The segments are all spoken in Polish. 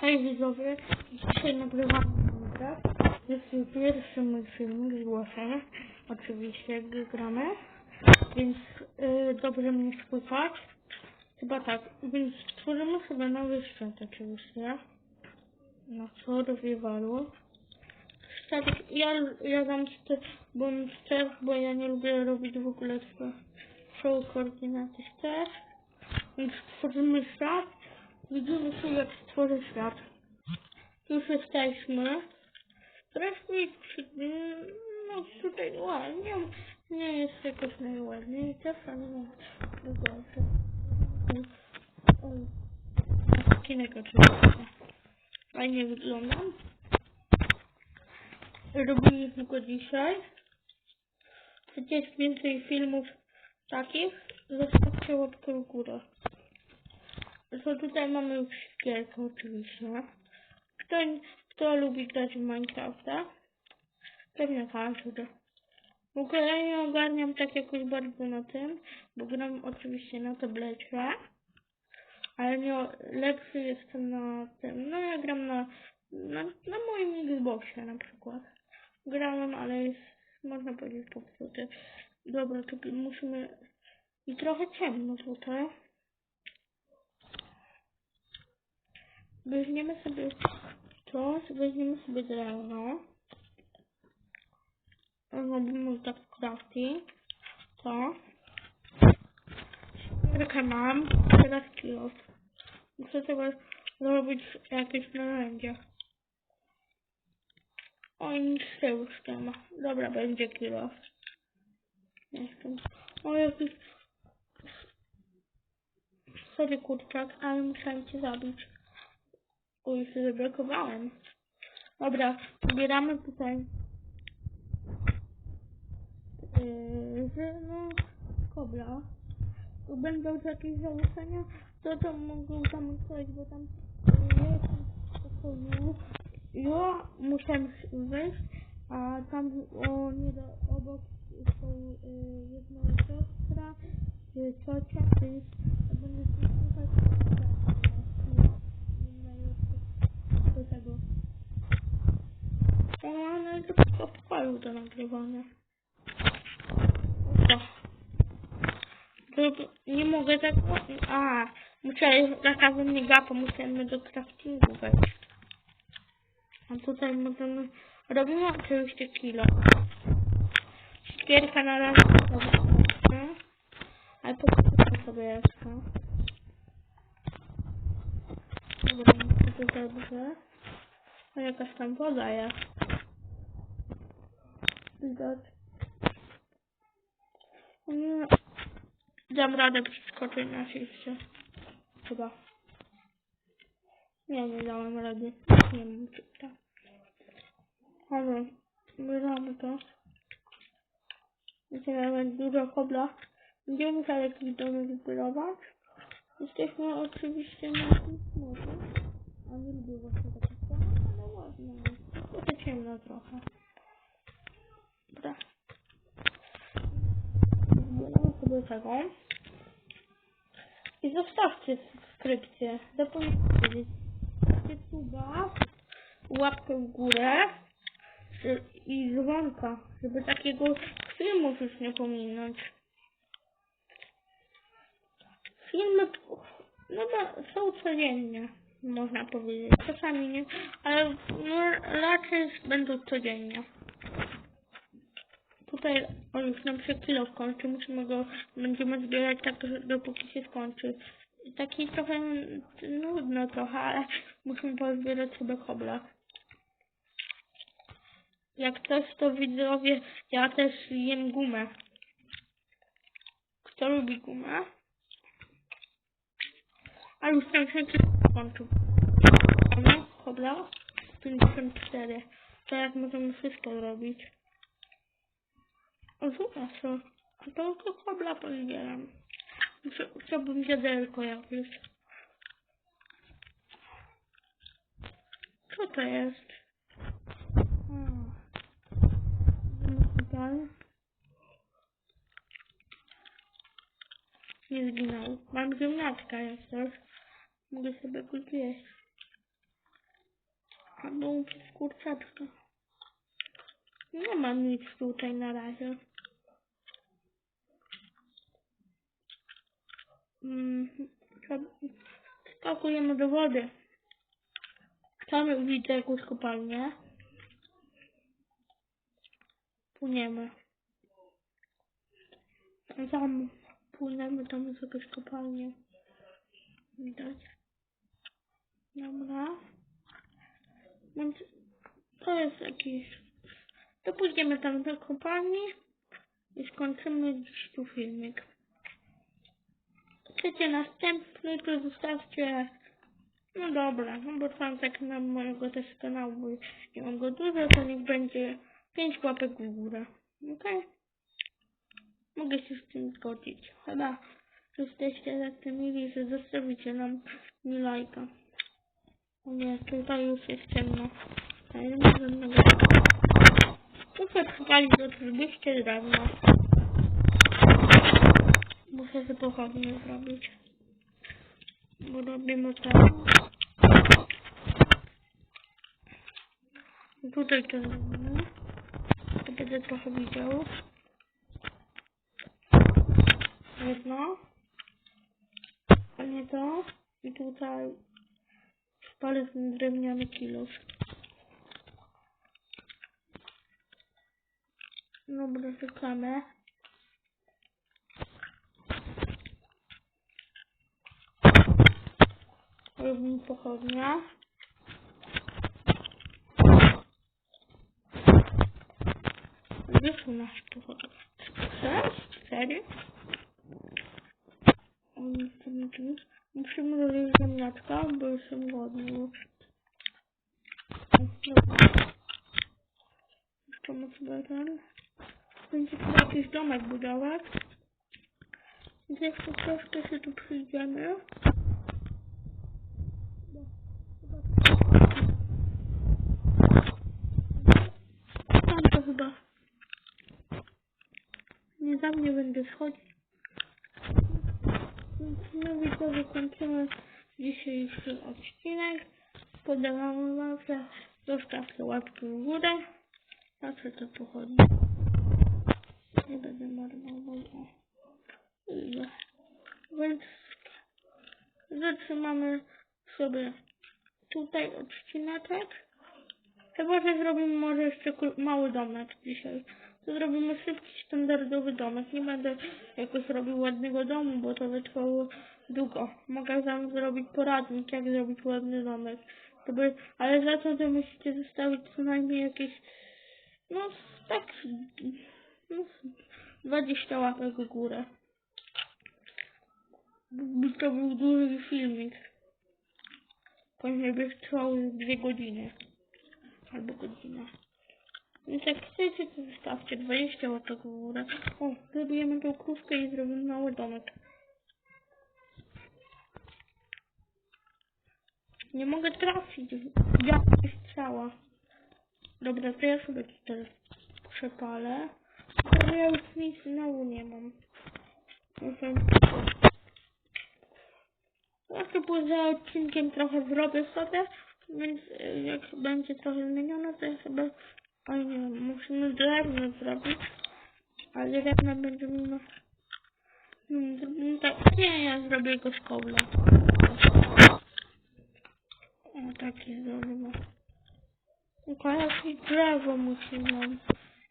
Hej widzowie, dzisiaj nagrywam Minecraft. Jest to pierwszy mój filmik zgłoszony. Oczywiście jak gramy. Więc yy, dobrze mnie słychać. Chyba tak. Więc stworzymy sobie nowy świat oczywiście. Na survivalu. Statek, ja, ja dam st- bądź test, bo ja nie lubię robić w ogóle tego show koordynaty też. Więc stworzymy świat. Widzimy się jak stworzy świat. Już jesteśmy. Troszkę no tutaj ładnie. Nie jest jakoś najładniej. Czasami najgorsze. Oj. Odcinek oczywiście. Fajnie wyglądam. Robiliśmy go dzisiaj. Chcecie więcej filmów takich? Zostawcie łapkę w górę. To tutaj mamy już szkiełkę oczywiście. Kto, kto lubi grać w Minecrafta? Pewnie każdy. W ogóle nie ogarniam tak jakoś bardzo na tym, bo gram oczywiście na tablecie. Ale nie, lepszy jestem na tym. No ja gram na, na, na moim Xboxie na przykład. Grałem, ale jest, można powiedzieć, popsuty. Dobra, to musimy... I trochę ciemno tutaj. Weźmiemy sobie to, weźmiemy sobie drewno. Robimy tak crafting. To. Świerkę mam, teraz kilo. Muszę teraz zrobić jakieś narzędzie. O, nic się już nie ma. Dobra, będzie kilo. Jestem. O, jakiś... Sorry, kurczak, ale musiałem cię zabić. Uj, się zablokowałem. Dobra, zbieramy tutaj yy, no kobla. Tu będą jakieś założenia, to to mogą tam coś, bo tam yy. Ja muszę wyjść, a tam o, nie do, obok są yy, jedna siostra, yy, ciocia, więc będę się słuchać do tego. O, ale to w pokoju do nagrywania. O. To nie mogę tak... A, zakazać mnie gapa, musimy do craftingu wejść. A tutaj możemy... Robimy oczywiście kilo. Szkierka na razie sobie. Ale potem sobie jeszcze. Dobra, to dobrze. A jakaś tam woda jest. O Nie. Dam radę przeskoczyć na shifcie. Chyba. Nie, nie dałem rady. Nie wiem, czy tak. Dobra, bierzemy to. Nawet dużo kobla. Będziemy musieli jakiś dom zbudować. Jesteśmy oczywiście na tym smutku. A nie lubię właśnie takich domów, ale ładnie jest. Tylko ciemno trochę. Dobra. Zbieramy sobie tego. I zostawcie subskrypcję. Zapomnijcie powiedzieć. Suba, łapkę w górę i dzwonka, żeby takiego filmów już nie pominąć. Filmy no to są codziennie, można powiedzieć. Czasami nie, ale no, raczej będą codziennie. Tutaj o już nam się kilo skończy, musimy go, będziemy zbierać tak, dopóki się skończy. Taki trochę nudno trochę, ale musimy pozbierać sobie kobla. Jak coś to widzowie, ja też jem gumę. Kto lubi gumę? A już tam się skończył. Mamy kobla 54. Teraz możemy wszystko zrobić. O, zobacz to. To kobla pozbieram. Chciałbym wiaderko jakieś. Co to jest? Hmm. Tutaj. Nie zginął. Mam ziemniaczka jest też. Mogę sobie go zjeść. Albo upiec kurczaczka. Nie mam nic tutaj na razie. Mm, trzeba- skakujemy do wody. Tam widzę jakąś kopalnię. Płyniemy. Tam płynęmy, tam jest jakaś kopalnia. Widać. Dobra. Więc to jest jakiś... To pójdziemy tam do kopalni i skończymy dziś tu filmik. Chcecie następny, to zostawcie... No dobra, no bo tam tak na mojego też kanału, bo nie mam go dużo, to niech będzie 5 łapek w górę. Okej? Mogę się z tym zgodzić. Chyba jesteście za tym mili, że zostawicie nam mi lajka. O nie, tutaj już jest ciemno. Ja nie ma żadnego... Muszę przypalić oczywiście drewno. Muszę sobie pochodnie zrobić. Bo robimy tak. Tutaj to zrobimy. To będę trochę widział. Jedno. A nie to. I tutaj spalę ten drewniany kilof. Dobra, czekamy. Robimy pochodnia. Wyszło nasz pochodnia. Sześć? Serio? Oni chcą tu. Musimy zrobić ziemniaczka, bo jestem głodny. Jeszcze sobie ten. Będzie tu jakiś domek budować. Więc jeszcze troszkę się tu przyjdziemy. Tam to chyba. Nie za mnie będę schodzić. Więc my widzowie kończymy dzisiejszy odcinek. Podobał wam. Zostawcie łapki w górę. Co to pochodzi? Nie będę marnował. Ile? Więc zatrzymamy sobie tutaj odcineczek. Chyba, że zrobimy może jeszcze mały domek dzisiaj. To zrobimy szybki, standardowy domek. Nie będę jakoś robił ładnego domu, bo to by trwało długo. Mogę wam zrobić poradnik, jak zrobić ładny domek. To by, ale za to, to musicie zostawić co najmniej jakieś, no tak, 20 łapek w górę. By to był duży filmik. Pewnie by trwał już dwie godziny. Albo godzina. Więc jak chcecie, to zostawcie 20 łapek w górę. O, zrobimy tą krówkę i zrobimy mały domek. Nie mogę trafić. Ja strzała. Dobra, to ja sobie tutaj przepalę. Ja już nic znowu nie mam. Muszę... Jeszcze poza odcinkiem trochę zrobię sobie, więc y, jak będzie trochę zmienione, to ja. O nie, musimy drewno zrobić. Ale drewno będziemy... No, hmm, zrobimy tak... Nie, ja zrobię go z kobla. O, takie zrobimy. Tylko jakieś drzewo musi nam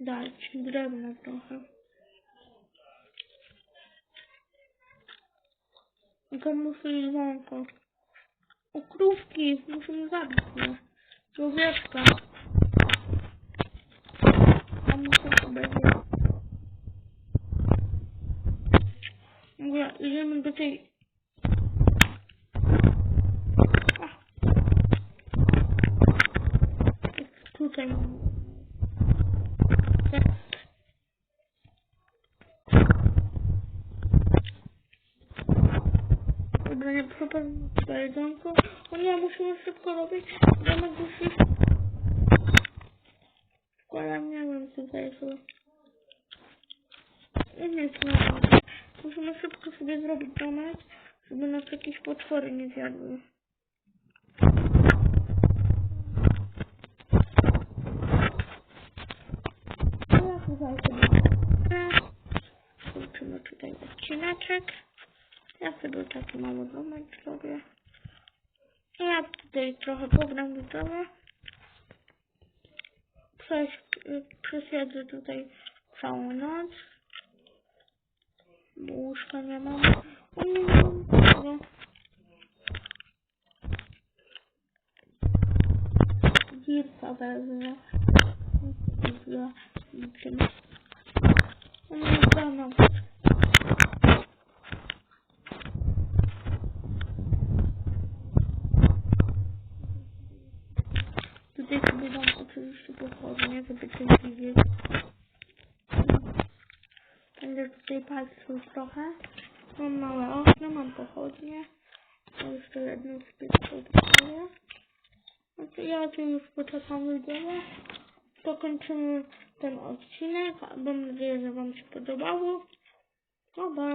dać. Drewno trochę. Tylko muszę jedzonko. O krówki, musimy zabić je. Człowieczka. A muszę zjeść. Dobra, idziemy do tej... Tutaj jedzonko. O nie, musimy szybko robić. Mamy duszy. Wkładam, nie wiem, co zajrzę. Nie znam. Musimy szybko sobie zrobić domek, żeby nas jakieś potwory nie zjadły. No, słuchajcie. Zobaczymy, czy tutaj odcineczek. Ja sobie taki mały domek zrobię. Ja tutaj trochę pogram. Przez, y, przesiedzę tutaj całą noc. Bo łóżka nie mam. Tego. Girka wezmę. Dla niczym. No nie znam. Tutaj sobie dam oczywiście coś widzieć. Będę tutaj patrzył trochę. Mam małe okno, mam pochodnie. To jeszcze z tych podstawie. Znaczy ja tu już poczekam widzowie. Pokończymy ten odcinek. Mam nadzieję, że Wam się podobało. No bye.